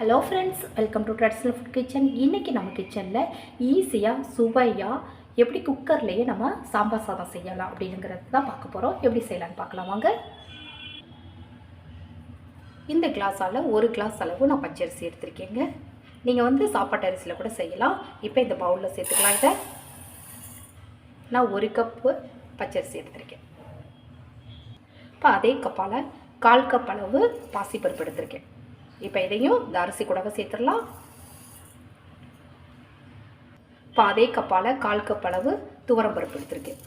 Hello friends welcome to traditional food kitchen இன்றைக்கி நம்ம கிச்சனில் ஈஸியாக சுவையாக எப்படி குக்கர்லேயே நம்ம சாம்பார் சாதம் செய்யலாம் அப்படிங்கிறது தான் பார்க்க போகிறோம் எப்படி செய்யலாம்னு பார்க்கலாம் வாங்க. இந்த கிளாஸால் ஒரு கிளாஸ் அளவு நான் பச்சரிசி எடுத்திருக்கேங்க. நீங்கள் வந்து சாப்பாட்டு அரிசியில் கூட செய்யலாம். இப்போ இந்த பவுலில் சேர்த்துக்கலாம் இதை. நான் ஒரு கப்பு பச்சரிசி எடுத்திருக்கேன். இப்போ அதே கப்பால் கால் கப் அளவு பாசிப்பருப்பு எடுத்திருக்கேன். இப்போ இதையும் இந்த அரிசி கூடவே சேர்த்துடலாம். இப்போ அதே கப்பால் கால் கப் அளவு துவரம் பருப்பு எடுத்திருக்கேன்.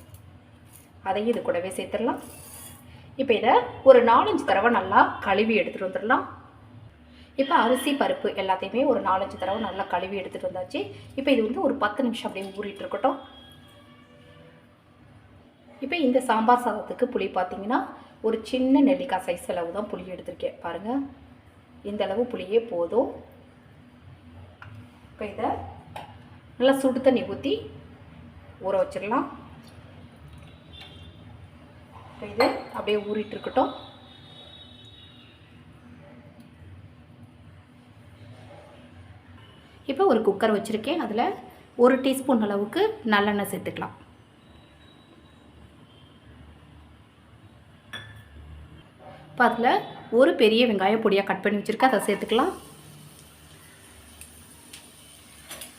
அதையும் இது கூடவே சேர்த்துடலாம். இப்போ இதை ஒரு நாலஞ்சு தடவை நல்லா கழுவி எடுத்துகிட்டு வந்துடலாம். இப்போ அரிசி பருப்பு எல்லாத்தையுமே ஒரு நாலஞ்சு தடவை நல்லா கழுவி எடுத்துகிட்டு வந்தாச்சு. இப்போ இது வந்து ஒரு பத்து நிமிஷம் அப்படியே ஊறிட்டு இருக்கட்டும். இப்போ இந்த சாம்பார் சாதத்துக்கு புளி பார்த்தீங்கன்னா ஒரு சின்ன நெல்லிக்காய் சைஸ் அளவு தான் புளி எடுத்திருக்கேன். பாருங்கள் இந்த அளவு புளியே போதும். இப்போ இதை நல்லா சுடு தண்ணி ஊற்றி ஊற வச்சிடலாம். இப்போ இது அப்படியே ஊறிட்டு இருக்கட்டும். இப்போ ஒரு குக்கர் வச்சுருக்கேன். அதில் ஒரு டீஸ்பூன் அளவுக்கு நல்லெண்ணெய் சேர்த்துக்கலாம். இப்போ அதில் ஒரு பெரிய வெங்காயம் பொடியாக கட் பண்ணி வச்சுருக்கேன். அதை சேர்த்துக்கலாம்.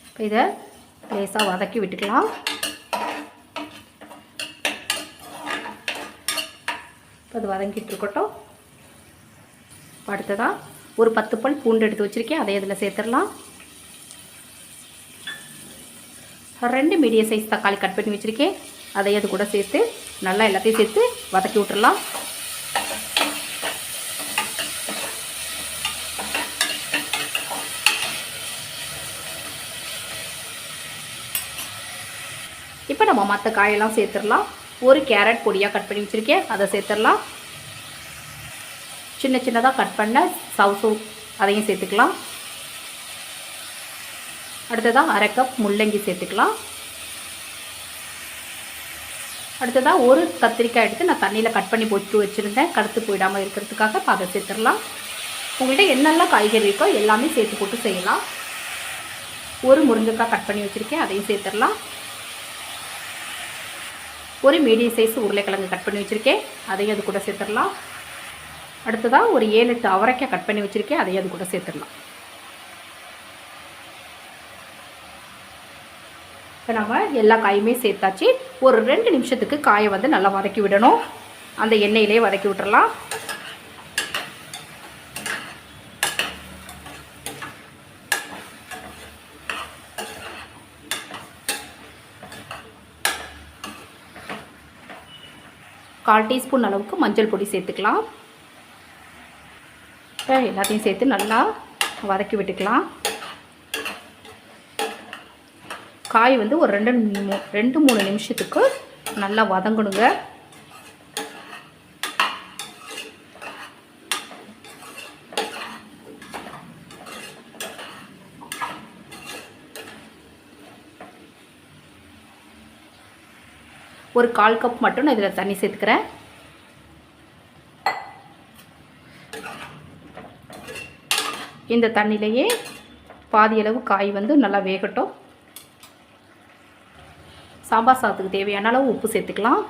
இப்போ இதை லேசாக வதக்கி விட்டுக்கலாம். இப்போ அது வதங்கிட்டு இருக்கட்டும். இப்போ அடுத்ததாக ஒரு பத்து பல் பூண்டு எடுத்து வச்சுருக்கேன். அதை இதில் சேர்த்துடலாம். ரெண்டு மீடியம் சைஸ் தக்காளி கட் பண்ணி வச்சுருக்கேன். அதை அது கூட சேர்த்து நல்லா எல்லாத்தையும் சேர்த்து வதக்கி விட்டுறலாம் இப்போ நம்ம மற்ற காயெல்லாம் சேர்த்துடலாம். ஒரு கேரட் பொடியாக கட் பண்ணி வச்சுருக்கேன். அதை சேர்த்துடலாம். சின்ன சின்னதாக கட் பண்ண சவுசு அதையும் சேர்த்துக்கலாம். அடுத்ததாக அரை கப் முள்ளங்கி சேர்த்துக்கலாம். அடுத்ததாக ஒரு கத்திரிக்காய் எடுத்து நான் தண்ணியில் கட் பண்ணி போட்டு வச்சுருந்தேன். கடுத்து போயிடாமல் இருக்கிறதுக்காக இப்போ அதை சேர்த்துடலாம். உங்கள்கிட்ட என்னெல்லாம் காய்கறி இருக்கோ எல்லாமே சேர்த்து போட்டு செய்யலாம். ஒரு முருங்கைக்காய் கட் பண்ணி வச்சுருக்கேன். அதையும் சேர்த்துடலாம். ஒரு மீடியம் சைஸ் உருளைக்கிழங்கு கட் பண்ணி வச்சுருக்கேன். அதையும் அது கூட சேர்த்துடலாம். அடுத்ததாக ஒரு ஏழு எட்டு அவரைக்காய் கட் பண்ணி வச்சுருக்கேன். அதையும் அது கூட சேர்த்துடலாம். இப்போ நம்ம எல்லா காயுமே சேர்த்தாச்சு. ஒரு ரெண்டு நிமிஷத்துக்கு காயை வந்து நல்லா வதக்கி விடணும். அந்த எண்ணெயிலே வதக்கி விட்டுறலாம். கால் டீஸ்பூன் அளவுக்கு மஞ்சள் பொடி சேர்த்துக்கலாம். இப்போ எல்லாத்தையும் சேர்த்து நல்லா வதக்கி விட்டுக்கலாம். காய் வந்து ஒரு ரெண்டு மூ ரெண்டு மூணு நிமிஷத்துக்கு நல்லா வதங்கணுங்க. ஒரு கால் கப் மட்டும் நான் இதில் தண்ணி சேர்த்துக்கிறேன். இந்த தண்ணியிலையே பாதியளவு காய் வந்து நல்லா வேகட்டும். சாம்பார் சாதத்துக்கு தேவையான அளவு உப்பு சேர்த்துக்கலாம்.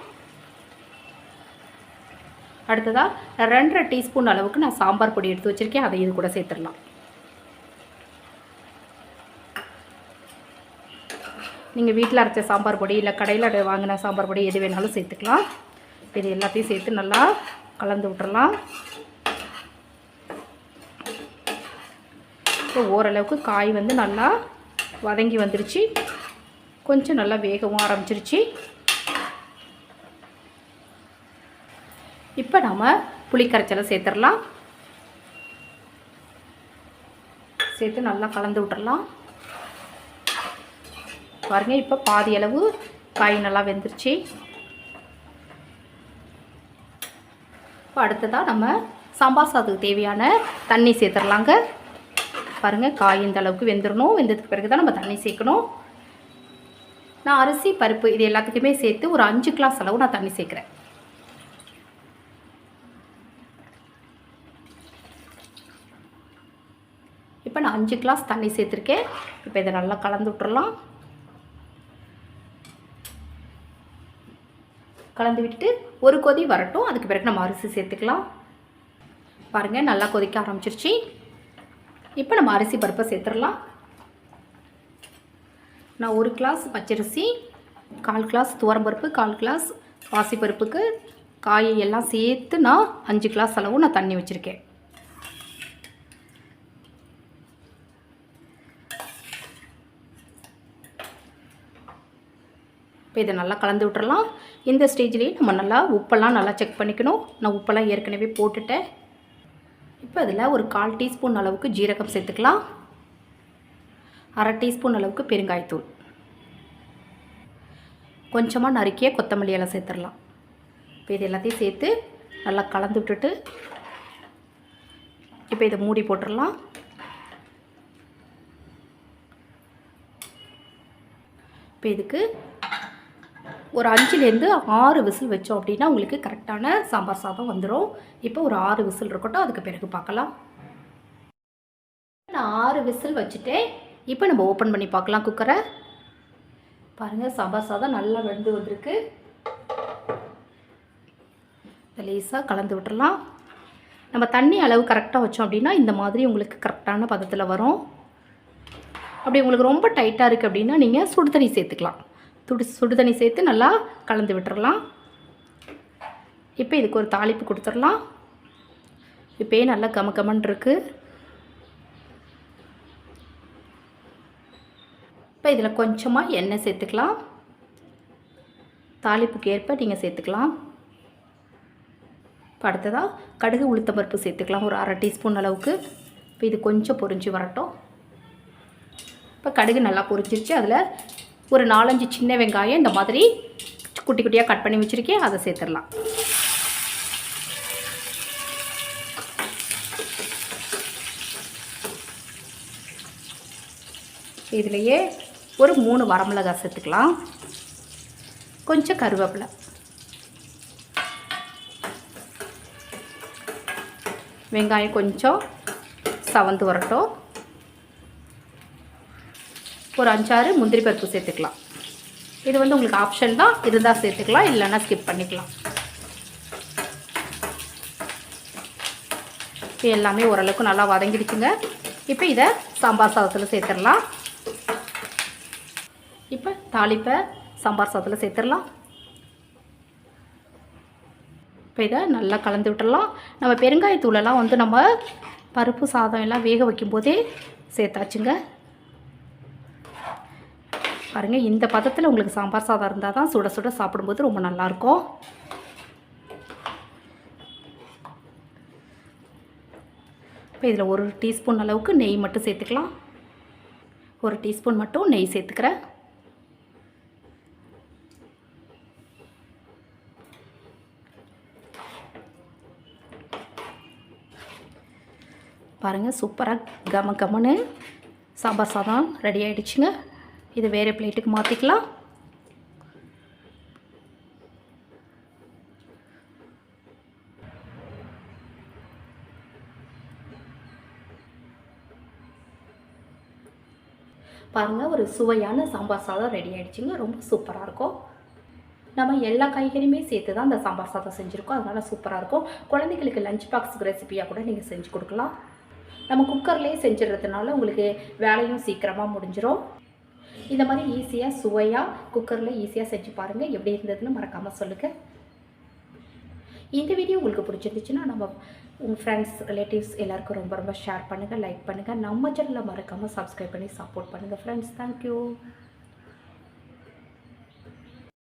அடுத்ததாக ரெண்டரை டீஸ்பூன் அளவுக்கு நான் சாம்பார் பொடி எடுத்து வச்சுருக்கேன். அதை இது கூட சேர்த்துடலாம். நீங்கள் வீட்டில் அரைச்ச சாம்பார் பொடி இல்லை கடையில் வாங்கின சாம்பார் பொடி எது வேணாலும் சேர்த்துக்கலாம். இது எல்லாத்தையும் சேர்த்து நல்லா கலந்து விட்டுறலாம். இப்போ ஓரளவுக்கு காய் வந்து நல்லா வதங்கி வந்துருச்சு. கொஞ்சம் நல்லா வேகவும் ஆரம்பிச்சிருச்சு. இப்போ நாம் புளிக்கரைச்சலை சேர்த்துடலாம். சேர்த்து நல்லா கலந்து விட்டுறலாம். பாருங்கள் இப்போ பாதி அளவு காய் நல்லா வெந்துருச்சு. இப்போ அடுத்ததாக நம்ம சாம்பார் சாதத்துக்கு தேவையான தண்ணி சேர்த்துடலாங்க. பாருங்கள் காய் இந்த அளவுக்கு வெந்துடணும் வெந்ததுக்கு பிறகு தான் நம்ம தண்ணி சேர்க்கணும். நான் அரிசி பருப்பு இது எல்லாத்துக்குமே சேர்த்து ஒரு அஞ்சு கிளாஸ் அளவு நான் தண்ணி சேர்க்குறேன். இப்போ நான் அஞ்சு கிளாஸ் தண்ணி சேர்த்துருக்கேன். இப்போ இதை நல்லா கலந்து விட்டுறலாம். கலந்து விட்டுட்டு ஒரு கொதி வரட்டும். அதுக்கு பிறகு நம்ம அரிசி சேர்த்துக்கலாம். பாருங்கள் நல்லா கொதிக்க ஆரம்பிச்சிருச்சு. இப்போ நம்ம அரிசி பருப்பை சேர்த்துடலாம். நான் ஒரு கிளாஸ் பச்சரிசி கால் கிளாஸ் துவரம்பருப்பு கால் கிளாஸ் பாசிப்பருப்புக்கு காயை எல்லாம் சேர்த்து நான் அஞ்சு கிளாஸ் அளவு நான் தண்ணி வச்சுருக்கேன். இப்போ இதை நல்லா கலந்து விட்டுறலாம். இந்த ஸ்டேஜ்லேயே நம்ம நல்லா உப்பெல்லாம் நல்லா செக் பண்ணிக்கணும். நான் உப்பெல்லாம் ஏற்கனவே போட்டுட்டேன். இப்போ அதில் ஒரு கால் டீஸ்பூன் அளவுக்கு ஜீரகம் சேர்த்துக்கலாம். அரை டீஸ்பூன் அளவுக்கு பெருங்காயத்தூள். கொஞ்சமாக நறுக்கிய கொத்தமல்லி எல்லாம் சேர்த்துடலாம். இப்போ இது எல்லாத்தையும் சேர்த்து நல்லா கலந்து விட்டுட்டு இப்போ இதை மூடி போட்டுடலாம். இப்போ இதுக்கு ஒரு அஞ்சுலேருந்து ஆறு விசில் வச்சோம் அப்படின்னா உங்களுக்கு கரெக்டான சாம்பார் சாதம் வந்துடும் இப்போ ஒரு ஆறு விசில் இருக்கட்டும் அதுக்கு பிறகு பார்க்கலாம். நான் ஆறு விசில் வச்சுட்டேன். இப்போ நம்ம ஓப்பன் பண்ணி பார்க்கலாம் குக்கரை. பாருங்கள் சாம்பார் சாதம் நல்லா வெந்து வந்திருக்கு. லேசாக கலந்து விட்டுறலாம். நம்ம தண்ணி அளவு கரெக்டாக வச்சோம் அப்படின்னா இந்த மாதிரி உங்களுக்கு கரெக்டான பதத்தில் வரும். அப்படி உங்களுக்கு ரொம்ப டைட்டாக இருக்குது அப்படின்னா நீங்கள் சுடு தண்ணி சேர்த்துக்கலாம். துடு சுடு தண்ணி சேர்த்து நல்லா கலந்து விட்டுறலாம். இப்போ இதுக்கு ஒரு தாளிப்பு கொடுத்துடலாம். இப்போயே நல்லா கம கமன் இருக்குது இப்போ இதில் கொஞ்சமாக எண்ணெய் சேர்த்துக்கலாம். தாளிப்புக்கு ஏற்ப நீங்கள் சேர்த்துக்கலாம். இப்போ அடுத்ததாக கடுகு உளுத்தம் பருப்பு சேர்த்துக்கலாம் ஒரு அரை டீஸ்பூன் அளவுக்கு. இப்போ இது கொஞ்சம் பொரிஞ்சு வரட்டும். இப்போ கடுகு நல்லா பொரிச்சிருச்சு அதில் ஒரு நாலஞ்சு சின்ன வெங்காயம் இந்த மாதிரி குட்டி குட்டியாக கட் பண்ணி வச்சுருக்கேன். அதை சேர்த்துடலாம். இதுலேயே ஒரு மூணு வரமிளகாய் சேர்த்துக்கலாம். கொஞ்சம் கருவேப்பிலை. வெங்காயம் கொஞ்சம் சவந்து வரட்டும். ஒரு அஞ்சாறு முந்திரி பருப்பு சேர்த்துக்கலாம். இது வந்து உங்களுக்கு ஆப்ஷன் தான். இருந்தால் சேர்த்துக்கலாம் இல்லைன்னா ஸ்கிப் பண்ணிக்கலாம். இப்போ எல்லாமே ஓரளவுக்கு நல்லா வதங்கிடுச்சுங்க. இப்போ இதை சாம்பார் சாதத்தில் சேர்த்துடலாம். இப்போ தாளிப்பை சாம்பார் சாதத்தில் சேர்த்துடலாம். இப்போ இதை நல்லா கலந்து விட்டுடலாம். நம்ம பெருங்காயத்தூளெல்லாம் வந்து நம்ம பருப்பு சாதம் எல்லாம் வேக வைக்கும்போதே சேர்த்தாச்சுங்க. பாருங்கள் இந்த பதத்தில் உங்களுக்கு சாம்பார் சாதம் இருந்தால் தான் சுட சுட சாப்பிடும்போது ரொம்ப நல்லாயிருக்கும். இப்போ இதில் ஒரு டீஸ்பூன் அளவுக்கு நெய் மட்டும் சேர்த்துக்கலாம். ஒரு டீஸ்பூன் மட்டும் நெய் சேர்த்துக்கிறேன். பாருங்கள் சூப்பராக கம கமன்னு சாம்பார் சாதம் ரெடி ஆகிடுச்சுங்க இது வேறு பிளேட்டுக்கு மாற்றிக்கலாம் பாருங்கள் ஒரு சுவையான சாம்பார் சாதம் ரெடி ஆகிடுச்சிங்க ரொம்ப சூப்பராக இருக்கும். நம்ம எல்லா காய்கறியுமே சேர்த்து தான் அந்த சாம்பார் சாதம் செஞ்சுருக்கோம். அதனால் சூப்பராக இருக்கும். குழந்தைங்களுக்கு லஞ்ச் பாக்ஸுக்கு ரெசிபியாக கூட நீங்கள் செஞ்சு கொடுக்கலாம். நம்ம குக்கர்லேயே செஞ்சிடறதுனால உங்களுக்கு வேலையும் சீக்கிரமாக முடிஞ்சிடும் இந்த மாதிரி ஈஸியாக சுவையாக குக்கரில் ஈஸியாக செஞ்சு பாருங்கள் எப்படி இருந்ததுன்னு மறக்காமல் சொல்லுங்கள் இந்த வீடியோ உங்களுக்கு பிடிச்சிருந்துச்சுன்னா நம்ம உங்கள் ஃப்ரெண்ட்ஸ் ரிலேட்டிவ்ஸ் எல்லாருக்கும் ரொம்ப ரொம்ப ஷேர் பண்ணுங்கள் லைக் பண்ணுங்கள் நம்ம சேனலில் மறக்காமல் சப்ஸ்கிரைப் பண்ணி சப்போர்ட் பண்ணுங்கள் ஃப்ரெண்ட்ஸ் தேங்க்யூ